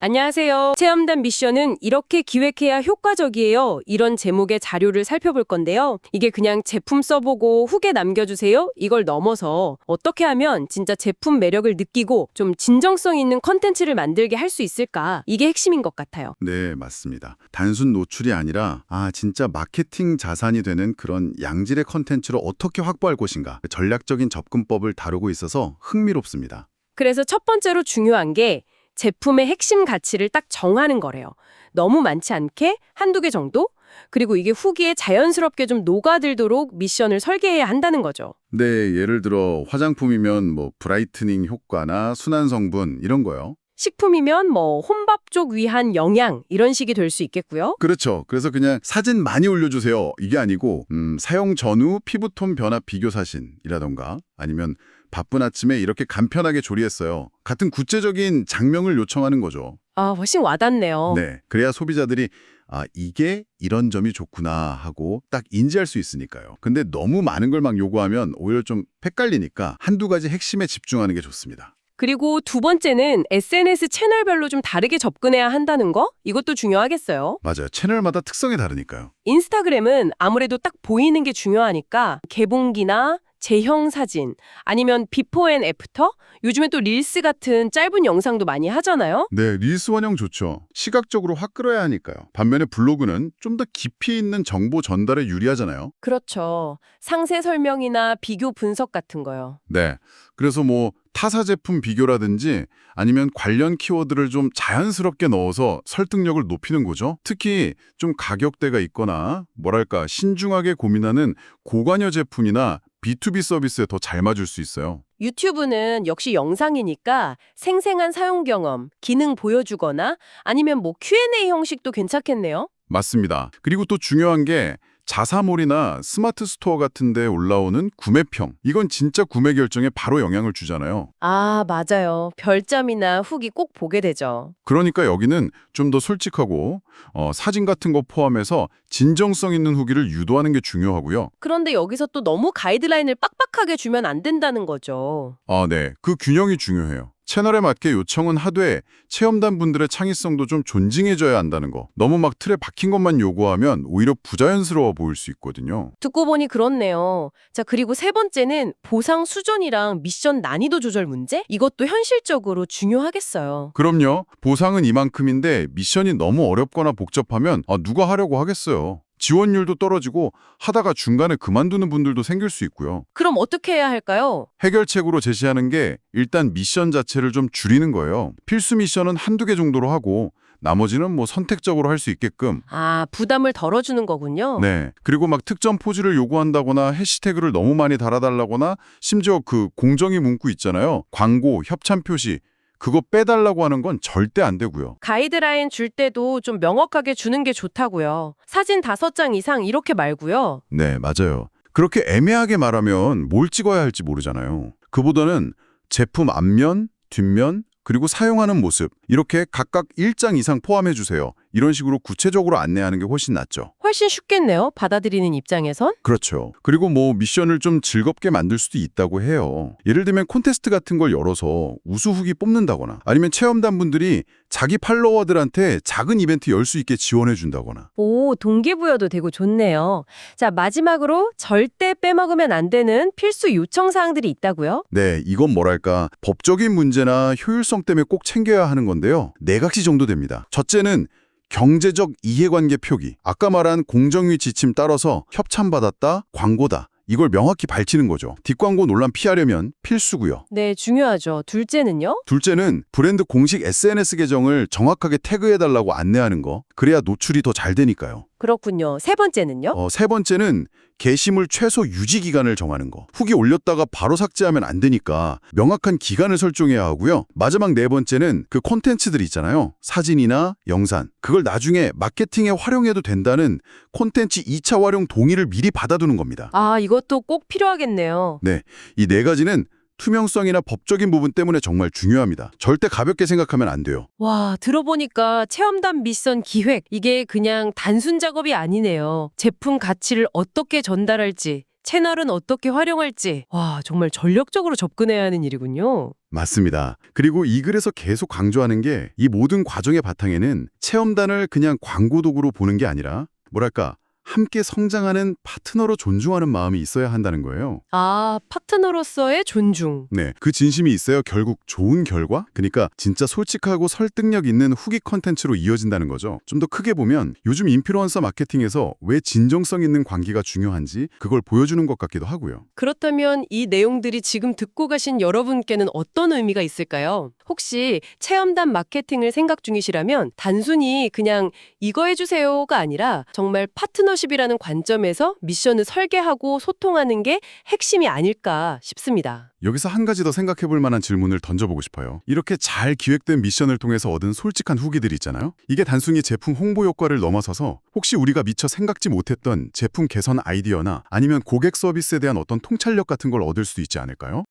안녕하세요. 체험단 미션은 이렇게 기획해야 효과적이에요. 이런 제목의 자료를 살펴볼 건데요. 이게 그냥 제품 써보고 후기 남겨주세요. 이걸 넘어서 어떻게 하면 진짜 제품 매력을 느끼고 좀 진정성 있는 컨텐츠를 만들게 할 수 있을까? 이게 핵심인 것 같아요. 네, 맞습니다. 단순 노출이 아니라 아, 진짜 마케팅 자산이 되는 그런 양질의 컨텐츠로 어떻게 확보할 것인가 전략적인 접근법을 다루고 있어서 흥미롭습니다. 그래서 첫 번째로 중요한 게 제품의 핵심 가치를 딱 정하는 거래요. 너무 많지 않게 한두 개 정도? 그리고 이게 후기에 자연스럽게 좀 녹아들도록 미션을 설계해야 한다는 거죠. 네, 예를 들어 화장품이면 뭐 브라이트닝 효과나 순한 성분 이런 거요. 식품이면 뭐 혼밥 쪽 위한 영양 이런 식이 될 수 있겠고요. 그렇죠. 그래서 그냥 사진 많이 올려주세요. 이게 아니고 음, 사용 전후 피부톤 변화 비교 사진이라던가 아니면 바쁜 아침에 이렇게 간편하게 조리했어요. 같은 구체적인 장면을 요청하는 거죠. 아, 훨씬 와닿네요. 네. 그래야 소비자들이 아, 이게 이런 점이 좋구나 하고 딱 인지할 수 있으니까요. 근데 너무 많은 걸 막 요구하면 오히려 좀 헷갈리니까 한두 가지 핵심에 집중하는 게 좋습니다. 그리고 두 번째는 SNS 채널별로 좀 다르게 접근해야 한다는 거? 이것도 중요하겠어요. 맞아요. 채널마다 특성이 다르니까요. 인스타그램은 아무래도 딱 보이는 게 중요하니까 개봉기나 제형 사진 아니면 비포 앤 애프터 요즘에 또 릴스 같은 짧은 영상도 많이 하잖아요. 네, 릴스 원형 좋죠. 시각적으로 확 끌어야 하니까요. 반면에 블로그는 좀 더 깊이 있는 정보 전달에 유리하잖아요. 그렇죠. 상세 설명이나 비교 분석 같은 거요. 네. 그래서 뭐 타사 제품 비교라든지 아니면 관련 키워드를 좀 자연스럽게 넣어서 설득력을 높이는 거죠. 특히 좀 가격대가 있거나 뭐랄까 신중하게 고민하는 고관여 제품이나 B2B 서비스에 더 잘 맞을 수 있어요. 유튜브는 역시 영상이니까 생생한 사용 경험, 기능 보여주거나 아니면 뭐 Q&A 형식도 괜찮겠네요. 맞습니다. 그리고 또 중요한 게 자사몰이나 스마트 스토어 같은 데 올라오는 구매평. 이건 진짜 구매 결정에 바로 영향을 주잖아요. 아, 맞아요. 별점이나 후기 꼭 보게 되죠. 그러니까 여기는 좀 더 솔직하고 어, 사진 같은 거 포함해서 진정성 있는 후기를 유도하는 게 중요하고요. 그런데 여기서 또 너무 가이드라인을 빡빡하게 주면 안 된다는 거죠. 아, 네. 그 균형이 중요해요. 채널에 맞게 요청은 하되 체험단 분들의 창의성도 좀 존중해줘야 한다는 거. 너무 막 틀에 박힌 것만 요구하면 오히려 부자연스러워 보일 수 있거든요. 듣고 보니 그렇네요. 자, 그리고 세 번째는 보상 수준이랑 미션 난이도 조절 문제? 이것도 현실적으로 중요하겠어요. 그럼요. 보상은 이만큼인데 미션이 너무 어렵거나 복잡하면 아, 누가 하려고 하겠어요. 지원율도 떨어지고 하다가 중간에 그만두는 분들도 생길 수 있고요. 그럼 어떻게 해야 할까요? 해결책으로 제시하는 게 일단 미션 자체를 좀 줄이는 거예요. 필수 미션은 한두 개 정도로 하고 나머지는 뭐 선택적으로 할 수 있게끔 아, 부담을 덜어주는 거군요. 네. 그리고 막 특정 포즈를 요구한다거나 해시태그를 너무 많이 달아달라거나 심지어 그 공정위 문구 있잖아요. 광고, 협찬 표시 그거 빼달라고 하는 건 절대 안 되고요. 가이드라인 줄 때도 좀 명확하게 주는 게 좋다고요. 사진 다섯 장 이상 이렇게 말고요. 네, 맞아요. 그렇게 애매하게 말하면 뭘 찍어야 할지 모르잖아요. 그보다는 제품 앞면, 뒷면, 그리고 사용하는 모습 이렇게 각각 1장 이상 포함해 주세요. 이런 식으로 구체적으로 안내하는 게 훨씬 낫죠. 훨씬 쉽겠네요. 받아들이는 입장에선. 그렇죠. 그리고 뭐 미션을 좀 즐겁게 만들 수도 있다고 해요. 예를 들면 콘테스트 같은 걸 열어서 우수 후기 뽑는다거나 아니면 체험단 분들이 자기 팔로워들한테 작은 이벤트 열 수 있게 지원해 준다거나 오, 동기부여도 되고 좋네요. 자, 마지막으로 절대 빼먹으면 안 되는 필수 요청 사항들이 있다고요? 네, 이건 뭐랄까 법적인 문제나 효율성 때문에 꼭 챙겨야 하는 건데요. 네 가지 정도 됩니다. 첫째는 경제적 이해관계 표기. 아까 말한 공정위 지침 따라서 협찬받았다, 광고다. 이걸 명확히 밝히는 거죠. 뒷광고 논란 피하려면 필수고요. 네, 중요하죠. 둘째는요? 둘째는 브랜드 공식 SNS 계정을 정확하게 태그해달라고 안내하는 거. 그래야 노출이 더 잘 되니까요. 그렇군요. 세 번째는요? 어, 세 번째는 게시물 최소 유지 기간을 정하는 거. 후기 올렸다가 바로 삭제하면 안 되니까 명확한 기간을 설정해야 하고요. 마지막 네 번째는 그 콘텐츠들 있잖아요. 사진이나 영상. 그걸 나중에 마케팅에 활용해도 된다는 콘텐츠 2차 활용 동의를 미리 받아두는 겁니다. 아, 이것도 꼭 필요하겠네요. 네, 이 네 가지는 투명성이나 법적인 부분 때문에 정말 중요합니다. 절대 가볍게 생각하면 안 돼요. 와, 들어보니까 체험단 미션 기획, 이게 그냥 단순 작업이 아니네요. 제품 가치를 어떻게 전달할지, 채널은 어떻게 활용할지. 와, 정말 전력적으로 접근해야 하는 일이군요. 맞습니다. 그리고 이 글에서 계속 강조하는 게 이 모든 과정의 바탕에는 체험단을 그냥 광고 도구로 보는 게 아니라 뭐랄까 함께 성장하는 파트너로 존중하는 마음이 있어야 한다는 거예요. 아, 파트너로서의 존중. 네, 그 진심이 있어야 결국 좋은 결과? 그러니까 진짜 솔직하고 설득력 있는 후기 컨텐츠로 이어진다는 거죠. 좀 더 크게 보면 요즘 인플루언서 마케팅에서 왜 진정성 있는 관계가 중요한지 그걸 보여주는 것 같기도 하고요. 그렇다면 이 내용들이 지금 듣고 가신 여러분께는 어떤 의미가 있을까요? 혹시 체험단 마케팅을 생각 중이시라면 단순히 그냥 이거 해주세요가 아니라 정말 파트너 십이라는 관점에서 미션을 설계하고 소통하는 게 핵심이 아닐까 싶습니다. 여기서 한 가지 더 생각해 볼 만한 질문을 던져보고 싶어요. 이렇게 잘 기획된 미션을 통해서 얻은 솔직한 후기들 있잖아요. 이게 단순히 제품 홍보 효과를 넘어서서 혹시 우리가 미처 생각지 못했던 제품 개선 아이디어나 아니면 고객 서비스에 대한 어떤 통찰력 같은 걸 얻을 수 있지 않을까요?